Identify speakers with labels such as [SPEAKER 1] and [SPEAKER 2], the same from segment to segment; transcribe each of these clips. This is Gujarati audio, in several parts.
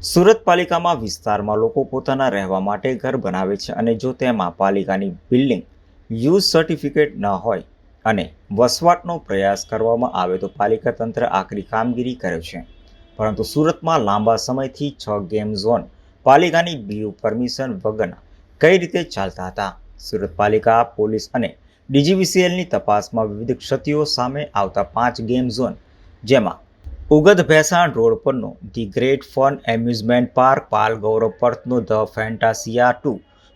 [SPEAKER 1] સુરત પાલિકામાં વિસ્તારમાં લોકો પોતાના રહેવા માટે ઘર બનાવે છે અને જો તેમાં પાલિકાની બિલ્ડિંગ યુઝ સર્ટિફિકેટ ન હોય અને વસવાટનો પ્રયાસ કરવામાં આવે તો પાલિકા તંત્ર આકરી કામગીરી કરે છે. પરંતુ સુરતમાં લાંબા સમયથી છ ગેમ ઝોન પાલિકાની બીયુ પરમિશન વગરના કઈ રીતે ચાલતા હતા? સુરત પાલિકા, પોલીસ અને ડીજીવીસીએલની તપાસમાં વિવિધ ક્ષતિઓ સામે આવતા પાંચ ગેમ ઝોન, જેમાં ઉગદ ભેસાણ રોડ પરનો the great fun amusement park, Pal Gaurav પર્થનો the Fantasia two,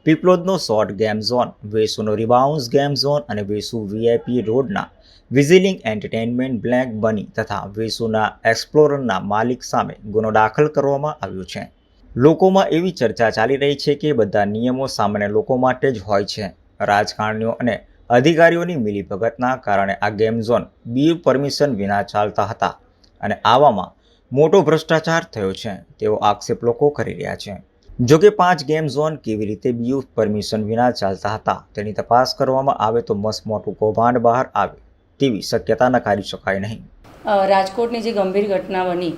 [SPEAKER 1] પીપલોદનો શોર્ટ ગેમ ઝોન, વેસુનો રિબાઉન્સ ગેમ ઝોન અને વેસુ વીઆઈપી રોડના વિઝિલિંગ એન્ટરટેઇનમેન્ટ બ્લેક બની તથા વેસુના એક્સપ્લોરરના માલિક સામે ગુનો દાખલ કરવામાં આવ્યો છે. લોકોમાં એવી ચર્ચા ચાલી રહી છે કે બધા નિયમો સામાન્ય લોકો માટે જ હોય છે. રાજકારણીઓ અને અધિકારીઓની મિલીભગતના કારણે આ ગેમ ઝોન બી પરમિશન વિના ચાલતા હતા. અને આવામાં મોટો ભ્રષ્ટાચાર થયો છે, તેવો આક્ષેપ લોકો કરી રહ્યા છે. જો કે પાંચ ગેમ ઝોન કેવી રીતે બીયુ પરમિશન વિના ચાલતા હતા, તેની તપાસ કરવામાં આવે તો મસ્ત મોટું કૌભાંડ બહાર આવે, તેવી શક્યતા નકારી શકાય નહીં.
[SPEAKER 2] રાજકોટની જે ગંભીર ઘટના બની,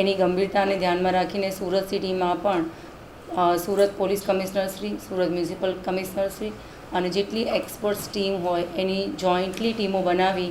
[SPEAKER 2] એની ગંભીરતાને ધ્યાનમાં રાખીને સુરત સિટીમાં પણ Surat police commissioner Shri, Surat municipal commissioner Shri અને જેટલી એક્સપર્ટ્સ ટીમ હોય, એની જોઈન્ટલી ટીમો બનાવી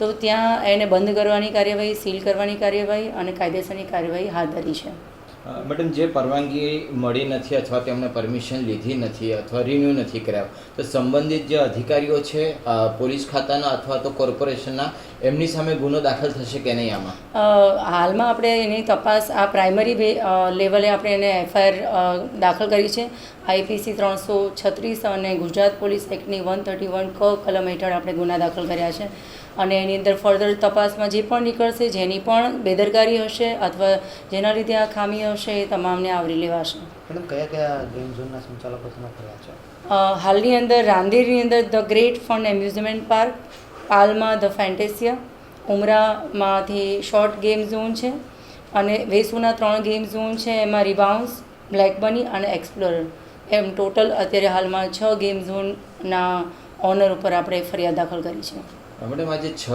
[SPEAKER 2] તો ત્યાં એને બંધ કરવાની કાર્યવાહી, સીલ કરવાની કાર્યવાહી અને કાયદેસરની કાર્યવાહી હાથ ધરી છે.
[SPEAKER 3] મેડમ જે પરવાનગી મળી નથી અથવા તેમણે પરમિશન લીધી નથી અથવા રિન્યૂ નથી કરાવ્યો તો સંબંધિત જે અધિકારીઓ છે પોલીસ ખાતાના અથવા તો કોર્પોરેશનના એમની સામે ગુનો દાખલ થશે કે નહીં આમાં?
[SPEAKER 2] હાલમાં આપણે એની તપાસ આ પ્રાઇમરી લેવલે આપણે એને એફઆઈઆર દાખલ કરી છે. આઈપીસી ત્રણસો છત્રીસ અને ગુજરાત પોલીસ એક્ટની વન થર્ટી વન ક કલમ હેઠળ આપણે ગુના દાખલ કર્યા છે. અને એની અંદર ફર્ધર તપાસમાં જે પણ નીકળશે, જેની પણ બેદરકારી હશે અથવા જેના લીધે આ ખામી હશે એ તમામને આવરી લેવાશે.
[SPEAKER 4] મેડમ કયા કયા ગેમ ઝોનના સંચાલકો તમે કર્યા છે?
[SPEAKER 2] હાલની અંદર રાંદેરની અંદર the great fun amusement park પાલમાં the Fantasia ઉમરામાંથી શોર્ટ ગેમ ઝોન છે અને વેસુના ત્રણ ગેમ ઝોન છે એમાં રિબાઉન્સ બ્લેક બની અને એક્સપ્લોરર. એમ ટોટલ અત્યારે હાલમાં છ ગેમ ઝોનના ઓનર ઉપર આપણે ફરિયાદ દાખલ કરી છે.
[SPEAKER 3] મેડમ આજે છ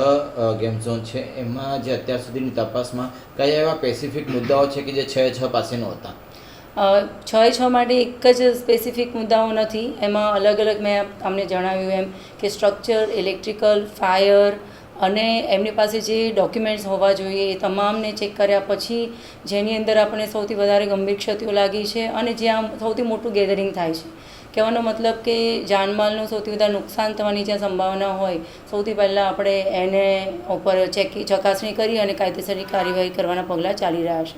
[SPEAKER 3] ગેમ ઝોન છે, એમાં જે અત્યાર સુધીની તપાસમાં કયા એવા સ્પેસિફિક મુદ્દાઓ છે કે જે છ છ પાસે
[SPEAKER 2] હતા? છ છ માટે એક જ સ્પેસિફિક મુદ્દાઓ નથી. એમાં અલગ અલગ મેં તમને જણાવ્યું એમ કે સ્ટ્રક્ચર ઇલેક્ટ્રિકલ ફાયર અને એમની પાસે જે ડોક્યુમેન્ટ્સ હોવા જોઈએ એ તમામને ચેક કર્યા પછી જેની અંદર આપણને સૌથી વધારે ગંભીર ક્ષતિઓ લાગી છે અને જ્યાં સૌથી મોટું ગેધરિંગ થાય છે. કહેવાનો મતલબ કે જાનમાલનું સૌથી વધારે નુકસાન થવાની જ્યાં સંભાવના હોય, સૌથી પહેલાં આપણે એને ઉપર ચેક ચકાસણી કરી અને કાયદેસરની કાર્યવાહી કરવાના પગલાં ચાલી રહ્યા છે.